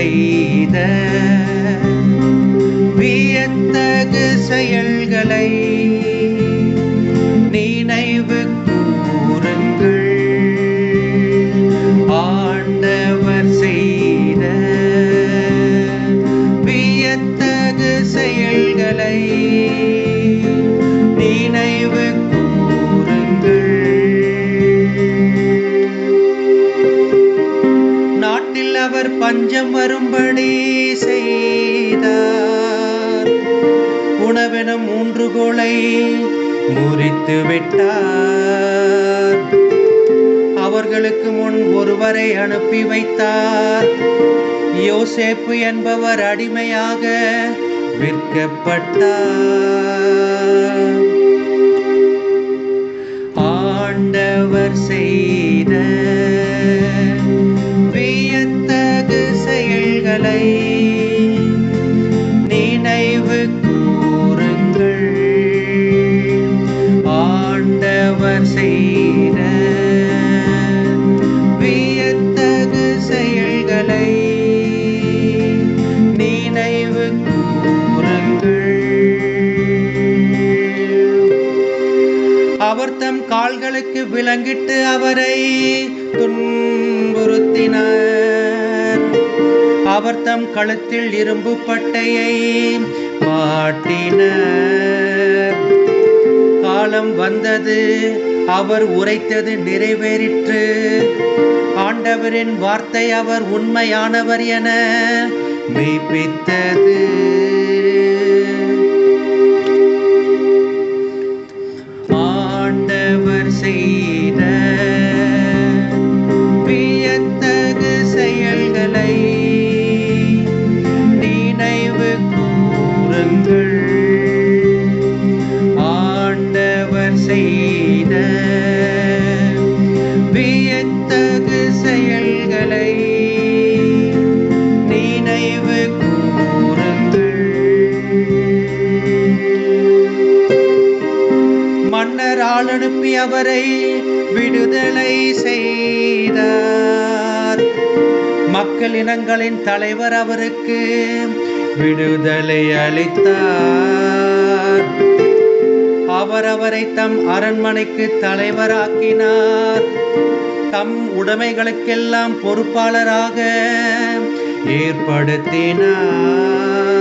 செய்த வியத்தகு செயல்களை வானில் அவர் பஞ்சம் வரும்படி செய்தார். உணவென மூன்று கோளை முறித்து விட்டார். அவர்களுக்கு முன் ஒருவரை அனுப்பி வைத்தார். யோசேப்பு என்பவர் அடிமையாக விற்கப்பட்டார். ஆண்டவர் செய்த விலங்கிட்டு அவரை துன்புறுத்தினார். அவர் தம் கழுத்தில் இரும்பு பட்டையை மாட்டினார். காலம் வந்தது அவர் உரைத்தது நிறைவேறிற்று. ஆண்டவரின் வார்த்தை அவர் உண்மையானவர் என மெய்ப்பித்தது. ஆண்டவர் மன்னர் ஆள் அனுப்பி அவரை விடுதலை செய்தார். மக்கள் இனங்களின் தலைவர் அவருக்கு விடுதலை அளித்தார். அவர் அவரை தம் அரண்மனைக்கு தலைவராக்கினார். தம் உடைமைகளுக்கெல்லாம் பொறுப்பாளராக ஏற்படுத்தினார்.